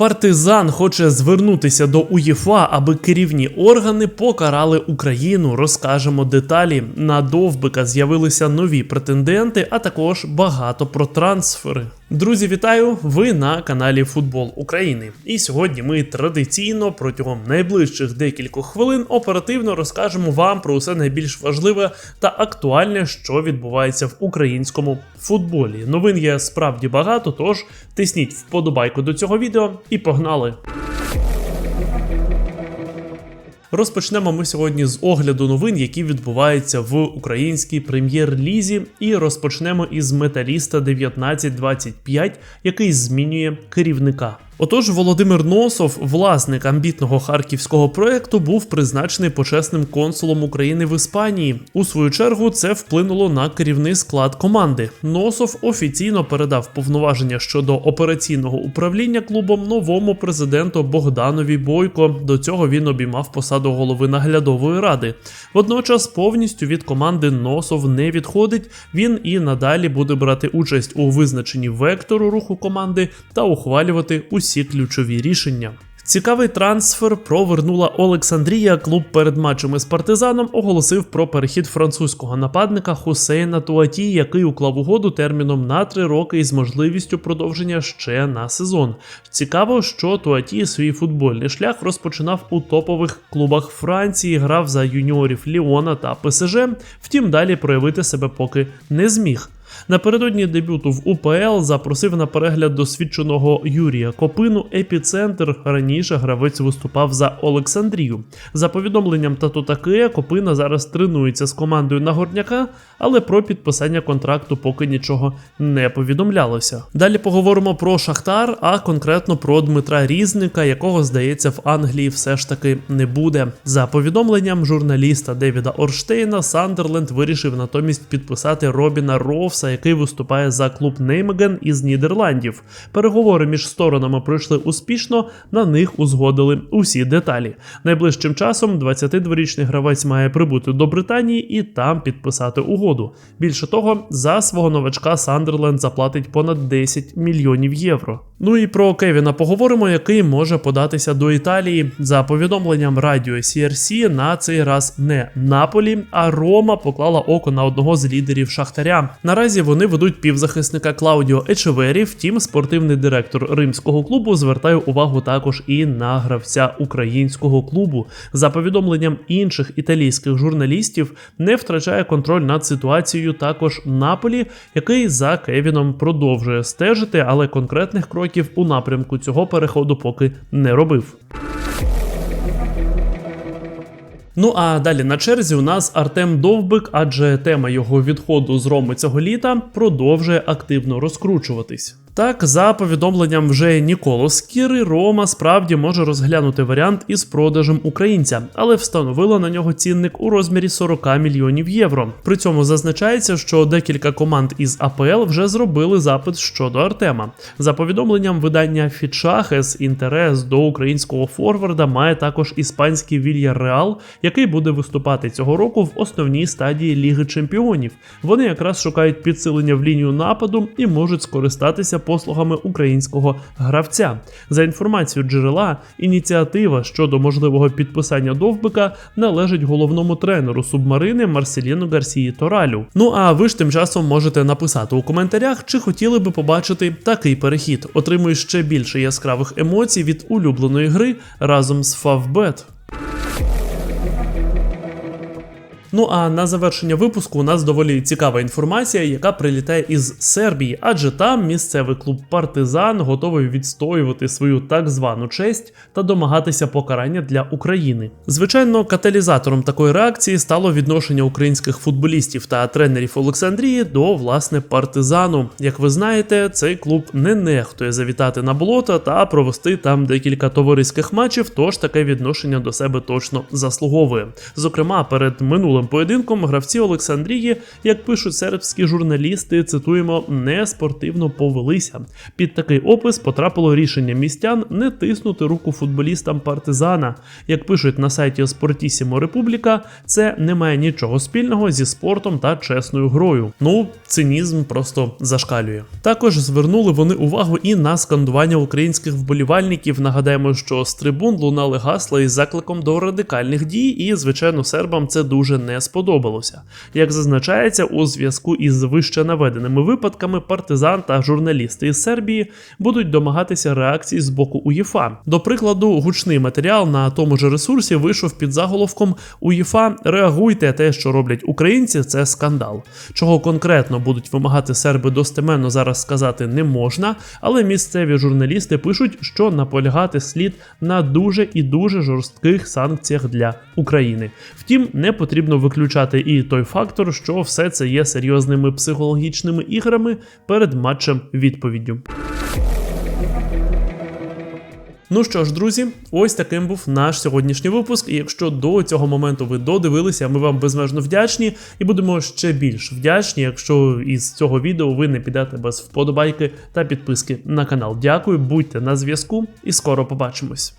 Партизан хоче звернутися до УЄФА, аби керівні органи покарали Україну. Розкажемо деталі. На довбика з'явилися нові претенденти, а також багато про трансфери. Друзі, вітаю! Ви на каналі Футбол України. І сьогодні ми традиційно протягом найближчих декількох хвилин оперативно розкажемо вам про усе найбільш важливе та актуальне, що відбувається в українському футболі. Новин є справді багато, тож тисніть вподобайку до цього відео і погнали! Розпочнемо ми сьогодні з огляду новин, які відбуваються в українській прем'єр-лізі, і розпочнемо із металіста 1925, який змінює керівника. Отож, Володимир Носов, власник амбітного харківського проекту, був призначений почесним консулом України в Іспанії. У свою чергу це вплинуло на керівний склад команди. Носов офіційно передав повноваження щодо операційного управління клубом новому президенту Богданові Бойко. До цього він обіймав посаду голови наглядової ради. Водночас повністю від команди Носов не відходить. Він і надалі буде брати участь у визначенні вектору руху команди та ухвалювати усі всі ключові рішення. Цікавий трансфер провернула Олександрія. Клуб перед матчем із партизаном оголосив про перехід французького нападника Хусейна Туаті, який уклав угоду терміном на три роки із можливістю продовження ще на сезон. Цікаво, що Туаті свій футбольний шлях розпочинав у топових клубах Франції, грав за юніорів Ліона та ПСЖ. Втім, далі проявити себе поки не зміг. Напередодні дебюту в УПЛ запросив на перегляд досвідченого Юрія Копину. Епіцентр раніше гравець виступав за Олександрію. За повідомленням Тато Таке, Копина зараз тренується з командою Нагорняка, але про підписання контракту поки нічого не повідомлялося. Далі поговоримо про Шахтар, а конкретно про Дмитра Різника, якого здається в Англії все ж таки не буде. За повідомленням журналіста Девіда Орштейна, Сандерленд вирішив натомість підписати Робіна Ровса, який виступає за клуб Неймеген із Нідерландів. Переговори між сторонами пройшли успішно, на них узгодили усі деталі. Найближчим часом 22-річний гравець має прибути до Британії і там підписати угоду. Більше того, за свого новачка Сандерленд заплатить понад 10 мільйонів євро. Ну і про Кевіна поговоримо, який може податися до Італії. За повідомленням радіо CRC, на цей раз не Наполі, а Рома поклала око на одного з лідерів Шахтаря. Наразі вони ведуть півзахисника Клаудіо Ечевері. Втім, спортивний директор римського клубу звертає увагу також і на гравця українського клубу. За повідомленням інших італійських журналістів, не втрачає контроль над ситуацією також Наполі, який за Кевіном продовжує стежити, але конкретних кроків у напрямку цього переходу поки не робив. Ну а далі на черзі у нас Артем Довбик, адже тема його відходу з Роми цього літа продовжує активно розкручуватись. Так, за повідомленням вже Ніколо Скіри, Рома справді може розглянути варіант із продажем українця, але встановила на нього цінник у розмірі 40 мільйонів євро. При цьому зазначається, що декілька команд із АПЛ вже зробили запит щодо Артема. За повідомленням видання Фічахес, інтерес до українського форварда має також іспанський Вілья Реал, який буде виступати цього року в основній стадії Ліги Чемпіонів. Вони якраз шукають підсилення в лінію нападу і можуть скористатися послугами українського гравця. За інформацією джерела, ініціатива щодо можливого підписання довбика належить головному тренеру субмарини Марселіну Гарсії Торалю. Ну а ви ж тим часом можете написати у коментарях, чи хотіли би побачити такий перехід. Отримуй ще більше яскравих емоцій від улюбленої гри разом з Favbet. Ну а на завершення випуску у нас доволі цікава інформація, яка прилітає із Сербії, адже там місцевий клуб Партизан готовий відстоювати свою так звану честь та домагатися покарання для України. Звичайно, каталізатором такої реакції стало відношення українських футболістів та тренерів Олександрії до власне партизану. Як ви знаєте, цей клуб не нехтує завітати на болото та провести там декілька товариських матчів, тож таке відношення до себе точно заслуговує. Зокрема, перед минулим минулим поєдинком гравці Олександрії, як пишуть сербські журналісти, цитуємо, не спортивно повелися. Під такий опис потрапило рішення містян не тиснути руку футболістам партизана. Як пишуть на сайті Спортісімо Републіка, це не має нічого спільного зі спортом та чесною грою. Ну, цинізм просто зашкалює. Також звернули вони увагу і на скандування українських вболівальників. Нагадаємо, що з трибун лунали гасла із закликом до радикальних дій, і звичайно, сербам це дуже не сподобалося. Як зазначається, у зв'язку із вище наведеними випадками, партизан та журналісти із Сербії будуть домагатися реакції з боку УЄФА. До прикладу, гучний матеріал на тому ж ресурсі вийшов під заголовком УЄФА реагуйте, те, що роблять українці, це скандал. Чого конкретно будуть вимагати серби достеменно зараз сказати не можна, але місцеві журналісти пишуть, що наполягати слід на дуже і дуже жорстких санкціях для України. Втім, не потрібно виключати і той фактор, що все це є серйозними психологічними іграми перед матчем відповіддю. Ну що ж, друзі, ось таким був наш сьогоднішній випуск. І якщо до цього моменту ви додивилися, ми вам безмежно вдячні і будемо ще більш вдячні, якщо із цього відео ви не підете без вподобайки та підписки на канал. Дякую, будьте на зв'язку і скоро побачимось.